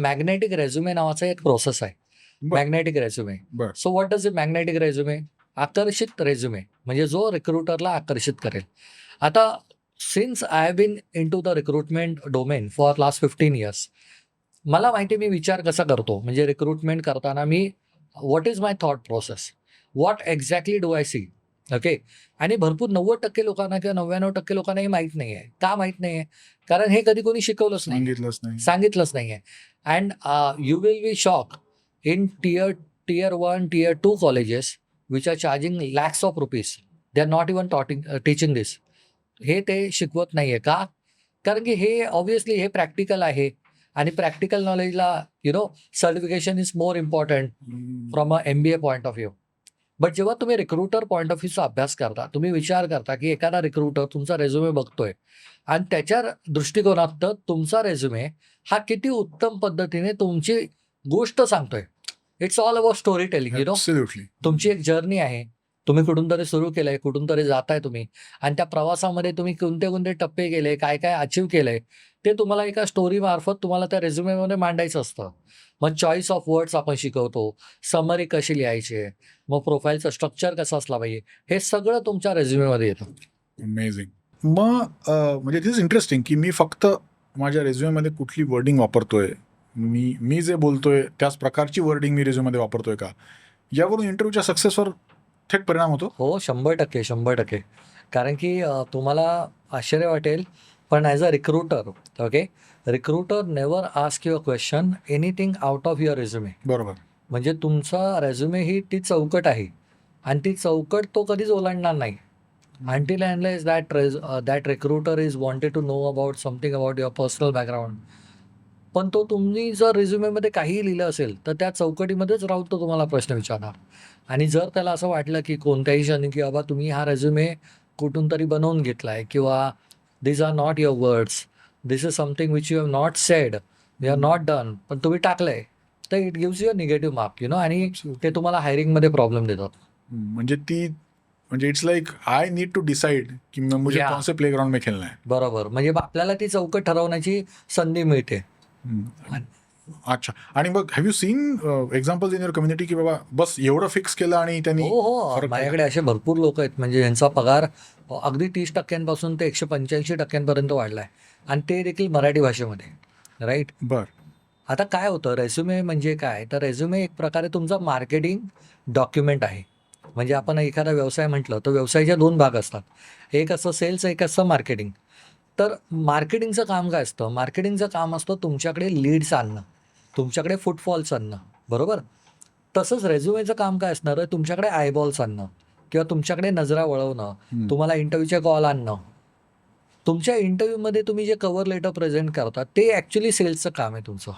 Magnetic resume नावाचा एक process आहे. बर. Magnetic resume. बर. So what does it magnetic resume आकर्षित रेझ्युमे म्हणजे जो रिक्रुटरला आकर्षित करेल. आता since I have been in to the recruitment domain for last fifteen years मला माहिती मी विचार कसा करतो? म्हणजे रिक्रुटमेंट करताना मी what is my thought process what exactly do I see okay आणि भरपूर नव्वद टक्के लोकांना किंवा नव्याण्णव टक्के लोकांना हे माहीत नाही आहे का माहीत नाही आहे कारण हे कधी कोणी शिकवलंच नाही. सांगितलंच नाही. सांगितलंच नाही आहे and you will be shock in tier tier one tier two colleges which are charging lakhs of rupees they are not even touting teaching this हे ते शिकवत नाही आहे का? कारण की हे ऑब्विसली हे प्रॅक्टिकल आहे. आणि practical नॉलेजला you know certification is more important. From a M B A point of view but जेव्हा तुम्ही रिक्रुटर पॉईंट ऑफ व्ह्यूचा अभ्यास करता तुम्ही विचार करता की एखादा रिक्रुटर तुमचा रेझ्युमे बघतोय. आणि त्याच्या दृष्टिकोनात तुमचा रेझ्युमे हा किती उत्तम पद्धतीने तुमची गोष्ट सांगतोय. It's all about story telling you know. तुमची एक जर्नी आहे. तुम्ही कुठून तरी सुरू केलंय कुठून तरी जाताय तुम्ही. आणि त्या प्रवासामध्ये तुम्ही कोणते कोणते टप्पे गेले काय काय अचीव केलंय ते तुम्हाला एका स्टोरी मार्फत तुम्हाला त्या रेझ्युमेमध्ये मांडायचं असतं. मग चॉईस ऑफ वर्ड्स आपण शिकवतो समरी कशी लिहायची मग प्रोफाईलचं स्ट्रक्चर कसं असला पाहिजे हे सगळं तुमच्या रेझ्युमेमध्ये येतं. अमेझिंग मग म्हणजे दिस इंटरेस्टिंग की मी फक्त माझ्या रेझ्युमेमध्ये कुठली वर्डिंग वापरतोय मी मी जे बोलतोय त्याच प्रकारची वर्डिंग मी रेझ्युमेमध्ये वापरतोय का? यावरून इंटरव्ह्यूच्या सक्सेसवर थेट परिणाम होतो? हो शंभर टक्के शंभर टक्के. कारण की अ, तुम्हाला आश्चर्य वाटेल पण as a recruiter okay recruiter never ask your question anything out of your resume बरोबर. म्हणजे तुमचा रेझ्युमे ही ती चौकट आहे. आणि ती चौकट तो कधीच ओलांडणार नाही. Until unless that that recruiter is wanted to know about something about your personal background पण तो तुम्ही जर रेझ्युमेमध्ये काहीही लिहिलं असेल तर त्या चौकटीमध्येच राहून तो तुम्हाला प्रश्न विचारणार. आणि जर त्याला असं वाटलं की कोणत्याही क्षणी की बाबा तुम्ही हा रेझ्युमे कुठून तरी बनवून घेतलाय किंवा this are not your words this is something which you have not said you are not done पण तुम्ही टाकलंय तर it gives you a negative mark you know आणि ते तुम्हाला हायरिंगमध्ये प्रॉब्लेम देतात. म्हणजे ती म्हणजे it's like I need to decide की मुझे. कौन से प्ले ग्राउंड में खेलना है. बरोबर. म्हणजे आपल्याला ती चौकट ठरवण्याची संधी मिळते. अच्छा. आणि मग have you seen examples in your community की बाबा बस एवढं फिक्स केलं आणि त्यांनी हो हो. माझ्याकडे असे भरपूर लोक आहेत. म्हणजे यांचा पगार अगदी तीस टक्क्यांपासून ते एकशे पंच्याऐंशी टक्क्यांपर्यंत वाढलाय. आणि ते देखील मराठी भाषेमध्ये. राईट बर. आता काय होतं? रेझ्युमे म्हणजे काय? तर रेझ्युमे एक प्रकारे तुमचा मार्केटिंग डॉक्युमेंट आहे. म्हणजे आपण एखादा व्यवसाय म्हटलं तर व्यवसायाचे दोन भाग असतात. एक असं सेल्स एक असं मार्केटिंग तर मार्केटिंगचं काम काय असतं? मार्केटिंगचं काम असतं तुमच्याकडे लीड्स आणणं तुमच्याकडे फुटफॉल्स आणणं बरोबर? तसंच रेझ्युमेचं काम काय असणार आहे? तुमच्याकडे आयबॉल्स आणणं किंवा तुमच्याकडे नजरा वळवणं. तुम्हाला इंटरव्ह्यूचे कॉल आणणं. तुमच्या इंटरव्ह्यूमध्ये तुम्ही जे कव्हर लेटर प्रेझेंट करता ते ॲक्च्युली सेल्सचं काम आहे तुमचं.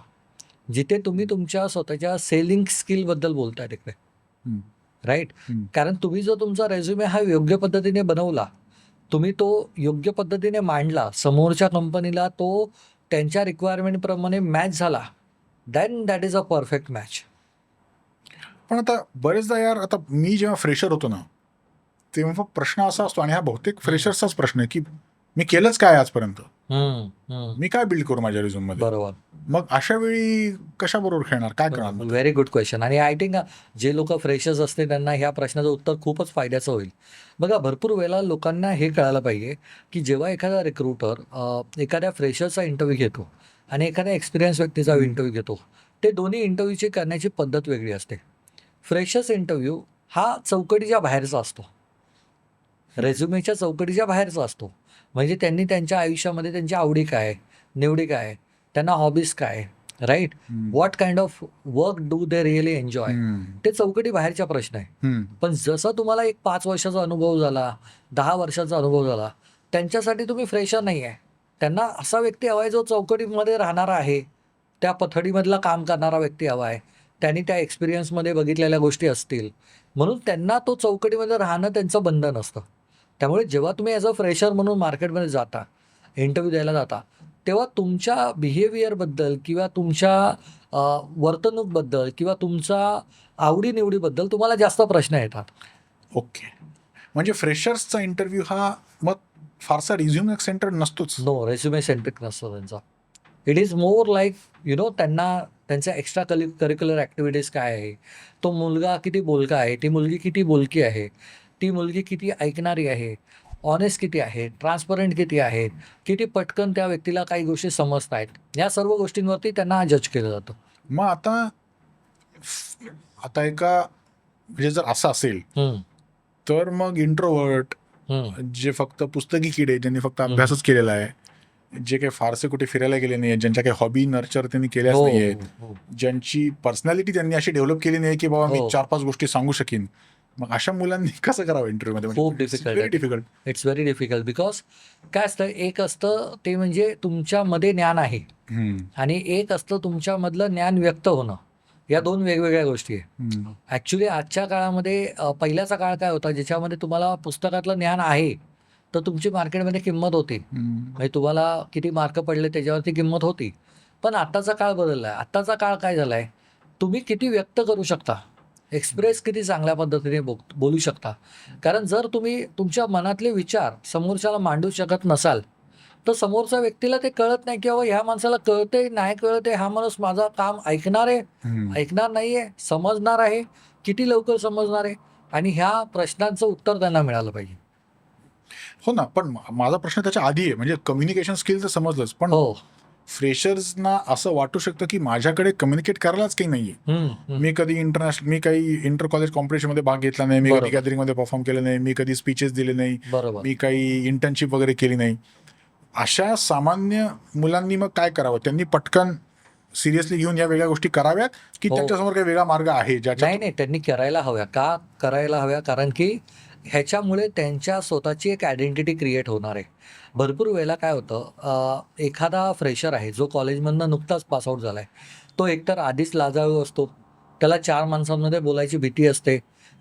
जिथे तुम्ही तुमच्या स्वतःच्या सेलिंग स्किलबद्दल बोलताय तिकडे. राईट. कारण तुम्ही जो तुमचा रेझ्युमे हा योग्य पद्धतीने बनवला तुम्ही तो योग्य पद्धतीने मांडला समोरच्या कंपनीला तो त्यांच्या रिक्वायरमेंटप्रमाणे मॅच झाला then that is a perfect match पण आता बरेचदा यार आता मी जेव्हा फ्रेशर होतो ना तेव्हा प्रश्न असा असतो आणि हा बहुतेक फ्रेशर्सचाच प्रश्न आहे की मी केलंच काय आजपर्यंत? मी काय बिल्ड करू माझ्या रिझ्यूममध्ये? बरोबर. मग अशा वेळी कशा बरोबर खेळणार? काय करणार? व्हेरी गुड क्वेश्चन आणि आय थिंक जे लोक फ्रेशर्स असते त्यांना ह्या प्रश्नाचं उत्तर खूपच फायद्याचं होईल. बघा भरपूर वेळेला लोकांना हे कळायला पाहिजे की जेव्हा एखादा रिक्रुटर एखाद्या फ्रेशरचा इंटरव्ह्यू घेतो आणि एखाद्या एक्सपिरियन्स व्यक्तीचा. इंटरव्ह्यू घेतो ते दोन्ही इंटरव्ह्यूची करण्याची पद्धत वेगळी असते. फ्रेशर्स इंटरव्ह्यू हा चौकटीच्या बाहेरचा असतो. रेझ्युमेच्या चौकटीच्या बाहेरचा असतो. म्हणजे त्यांनी त्यांच्या आयुष्यामध्ये त्यांच्या आवडी काय निवडी काय त्यांना हॉबीज काय right. What kind of work do they really enjoy. ते चौकटी बाहेरचा प्रश्न आहे. पण जसं तुम्हाला एक पाच वर्षाचा अनुभव झाला दहा वर्षाचा अनुभव झाला त्यांच्यासाठी तुम्ही फ्रेशर नाही आहे त्यांना असा व्यक्ती हवा आहे जो चौकटीमध्ये राहणारा आहे. त्या पथडीमधला काम करणारा व्यक्ती हवा आहे. त्यांनी त्या एक्सपिरियन्समध्ये बघितलेल्या गोष्टी असतील. म्हणून त्यांना तो चौकटीमध्ये राहणं त्यांचं बंधन असतं. त्यामुळे जेव्हा तुम्ही ॲज अ फ्रेशर म्हणून मार्केटमध्ये जाता इंटरव्ह्यू द्यायला जाता तेव्हा तुमच्या बिहेवियरबद्दल किंवा तुमच्या वर्तणूकबद्दल किंवा तुमच्या आवडीनिवडीबद्दल तुम्हाला जास्त प्रश्न येतात. ओके. म्हणजे फ्रेशर्सचा इंटरव्ह्यू हा मग फारसा रिझ्यूम सेंटर नसतोच. नो रेझ्युमे सेंट्रिक नसतो त्यांचा. It is more like you know त्यांना त्यांच्या एक्स्ट्रा करि करिक्युलर ॲक्टिव्हिटीज काय आहे? तो मुलगा किती बोलका आहे? ती मुलगी किती बोलकी आहे? ती मुलगी किती ऐकणारी आहे ऑनेस्ट किती आहे ट्रान्सपरंट किती आहेत किती पटकन त्या व्यक्तीला काही गोष्टी समजत आहेत या सर्व गोष्टींवरती त्यांना जज केलं जातं. मग आता आता एका म्हणजे जर असं असेल तर मग इंट्रोवर्ट जे फक्त पुस्तकी किडे ज्यांनी फक्त अभ्यासच केलेला आहे जे काही फारसे कुठे फिरायला गेले नाही ज्यांच्या काही हॉबी नर्चर त्यांनी केल्याच हो, हो, हो. ज्यांची पर्सनॅलिटी त्यांनी अशी डेव्हलप केली नाही की बाबा मी. चार पाच गोष्टी सांगू शकीन. मग अशा मुलांनी कसं करावं इंटरव्ह्यू मध्ये? खूप आहे. Difficult it's very difficult because काय असतं एक असतं ते म्हणजे तुमच्यामध्ये ज्ञान आहे. आणि एक असतं तुमच्यामधलं ज्ञान व्यक्त होणं. या दोन वेगवेगळ्या गोष्टी आहे ॲक्च्युली आजच्या काळामध्ये पहिल्याचा काळ काय होता ज्याच्यामध्ये तुम्हाला पुस्तकातलं ज्ञान आहे तर तुमची मार्केटमध्ये किंमत होती. म्हणजे तुम्हाला किती मार्क पडले त्याच्यावरती किंमत होती. पण आत्ताचा काळ बदलला आहे आत्ताचा काळ काय झाला आहे तुम्ही किती व्यक्त करू शकता? एक्सप्रेस किती चांगल्या पद्धतीने बोलू शकता. कारण जर तुम्ही तुमच्या मनातले विचार समोरच्याला मांडू शकत नसाल तर समोरच्या व्यक्तीला ते कळत नाही की बाबा ह्या माणसाला कळते नाही कळते हा माणूस माझा काम ऐकणार आहे. ऐकणार नाहीये समजणार आहे. किती लवकर समजणार आहे? आणि ह्या प्रश्नांचं उत्तर त्यांना मिळालं पाहिजे. हो ना पण माझा प्रश्न त्याच्या आधी आहे. म्हणजे कम्युनिकेशन स्किल तर समजलंच. पण हो. फ्रेशर्सना असं वाटू शकतं की माझ्याकडे कम्युनिकेट करायलाच काही नाहीये. मी कधी इंटरनॅशनल मी काही इंटर कॉलेज कॉम्पिटिशनमध्ये भाग घेतला नाही मी कधी. गॅदरिंगमध्ये परफॉर्म केलं नाही मी कधी स्पीचेस दिले नाही बरोबर मी काही इंटर्नशिप वगैरे केली नाही अशा सामान्य मुलांनी मग काय करावं त्यांनी पटकन सिरियसली घेऊन या वेगळ्या गोष्टी कराव्यात की हो. त्यांच्यासमोर काही वेगळा मार्ग आहे नाही ज्याच्या नाही त्यांनी करायला हव्या का करायला हव्या कारण की ह्याच्यामुळे त्यांच्या स्वतःची एक आयडेंटिटी क्रिएट होणार आहे. भरपूर वेळेला काय होतं एखादा फ्रेशर आहे जो कॉलेजमधनं नुकताच पासआउट झाला आहे तो एकतर आधीच लाजाळू असतो. त्याला चार माणसांमध्ये बोलायची भीती असते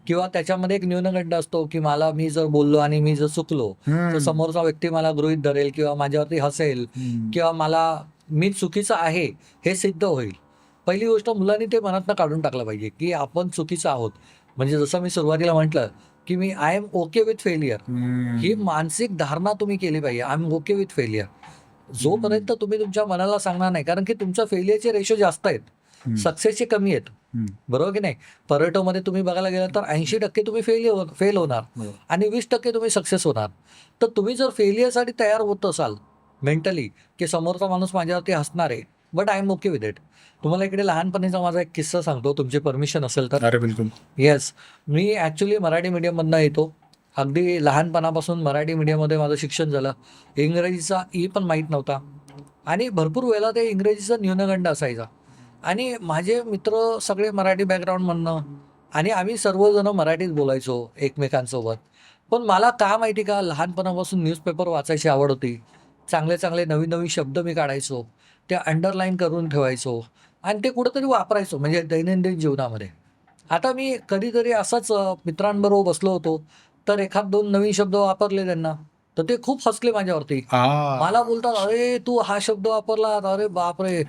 किंवा त्याच्यामध्ये एक न्यूनगंड असतो की मला मी जर बोललो आणि मी जर चुकलो तर समोरचा व्यक्ती मला गृहित धरेल किंवा माझ्यावरती हसेल किंवा मला मी चुकीचं आहे हे सिद्ध होईल. पहिली गोष्ट मुलांनी ते मनातनं काढून टाकलं पाहिजे की आपण चुकीचं आहोत. म्हणजे जसं मी सुरुवातीला म्हटलं की मी I am okay with failure ही मानसिक धारणा तुम्ही केली पाहिजे. I am okay with failure जोपर्यंत तुम्ही तुमच्या मनाला सांगणार नाही कारण की तुमच्या फेलियरचे रेशो जास्त आहेत. सक्सेसचे कमी आहेत. बरोबर की नाही? पर्यटोमध्ये तुम्ही बघायला गेला तर ऐंशी टक्के तुम्ही फेल फेल होणार. आणि वीस टक्के तुम्ही सक्सेस होणार. तर तुम्ही जर फेलियरसाठी तयार होत असाल मेंटली की समोरचा माणूस माझ्यावरती हसणार आहे but I am okay with it तुम्हाला इकडे लहानपणीचा माझा एक किस्सा सांगतो. तुमची परमिशन असेल तर. अरे बिलकुल. येस मी ॲक्च्युली मराठी मीडियममधनं येतो. अगदी लहानपणापासून मराठी मीडियममध्ये माझं शिक्षण झालं. इंग्रजीचा ई पण माहीत नव्हता. आणि भरपूर वेळेला ते इंग्रजीचा न्यूनगंड असायचा. आणि माझे मित्र सगळे मराठी बॅकग्राऊंडमधनं आणि आम्ही सर्वजण मराठीत बोलायचो एकमेकांसोबत. पण मला का माहिती का लहानपणापासून न्यूजपेपर वाचायची आवड होती. चांगले चांगले नवीन नवीन शब्द मी काढायचो. ते अंडरलाईन करून ठेवायचो आणि ते कुठंतरी वापरायचो म्हणजे दैनंदिन जीवनामध्ये. आता मी कधीतरी असंच मित्रांबरोबर बसलो होतो तर एखाद दोन नवीन शब्द वापरले त्यांना तर ते खूप हसले माझ्यावरती. मला बोलतात अरे तू हा शब्द वापरला अरे बापरे.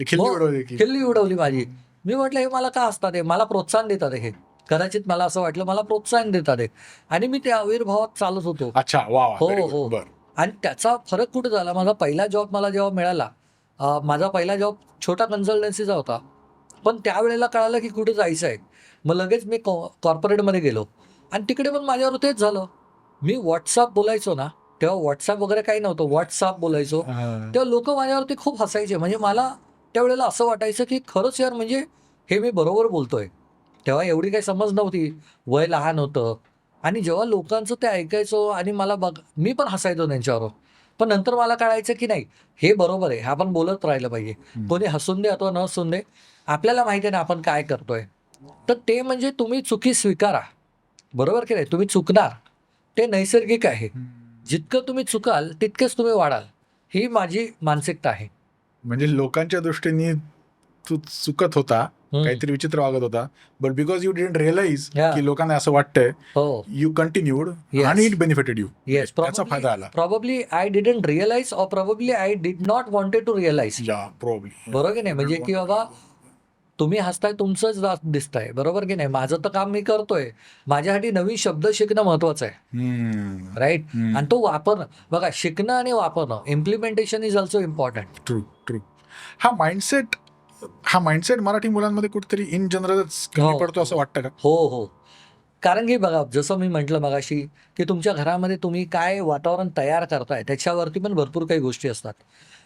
खिल्ली उडवली माझी. मी म्हटलं हे मला का असतात हे? मला प्रोत्साहन देतात हे. कदाचित मला असं वाटलं मला प्रोत्साहन देतात हे. आणि मी त्या आविर्भावात चालत होतो. अच्छा हो. हो. आणि त्याचा फरक कुठे झाला? माझा पहिला जॉब मला जेव्हा मिळाला माझा पहिला जॉब छोटा कन्सल्टन्सीचा होता. पण त्यावेळेला कळालं की कुठे जायचं आहे. मग लगेच मी कॉ कॉर्पोरेटमध्ये गेलो. आणि तिकडे पण माझ्यावर तेच झालं. मी व्हॉट्सअप बोलायचो ना तेव्हा व्हॉट्सअप वगैरे काही नव्हतं. व्हॉट्सअप बोलायचो. तेव्हा लोक माझ्यावरती खूप हसायचे. म्हणजे मला त्यावेळेला असं वाटायचं की खरंच यार म्हणजे हे मी बरोबर बोलतोय. तेव्हा एवढी काही समज नव्हती. वय लहान होतं. आणि जेव्हा लोकांचं ते ऐकायचो आणि मला बघ मी पण हसायचो त्यांच्यावर. पण नंतर मला कळायचं की नाही हे बरोबर आहे हे आपण बोलत राहिलं पाहिजे. कोणी हसून दे अथवा न हसून दे आपल्याला माहिती आहे ना आपण काय करतोय. तर ते म्हणजे तुम्ही चुकी स्वीकारा. बरोबर की नाही? तुम्ही चुकणार. ते नैसर्गिक आहे. जितकं तुम्ही चुकाल तितकेच तुम्ही वाढाल. ही माझी मानसिकता आहे. म्हणजे लोकांच्या दृष्टीने तू चुकत होता. काहीतरी विचित्र वागत होता. But because you didn't realize. की लोकांना असं वाटतंय हो. You continued Yes. आणि इट बेनिफिटेड यू येस त्याचा फायदा आला. Probably I didn't realize or probably I did not wanted to realize बरोबर की नाही? म्हणजे की बाबा तुम्ही हसताय तुमचंच दिसतंय. बरोबर की नाही? माझं तर काम मी करतोय. माझ्यासाठी नवीन शब्द शिकणं महत्वाचं आहे. राईट. आणि तो वापरणं बघा शिकणं आणि वापरणं implementation is also important true true हा माइंडसेट हा माइंडसेट मराठी मुलांमध्ये कुठेतरी इन जनरलच कमी हो. पडतो असं वाटतं का? हो हो. कारण की बघा जसं मी म्हटलं मगाशी की तुमच्या घरामध्ये तुम्ही काय वातावरण तयार करताय त्याच्यावरती पण भरपूर काही गोष्टी असतात.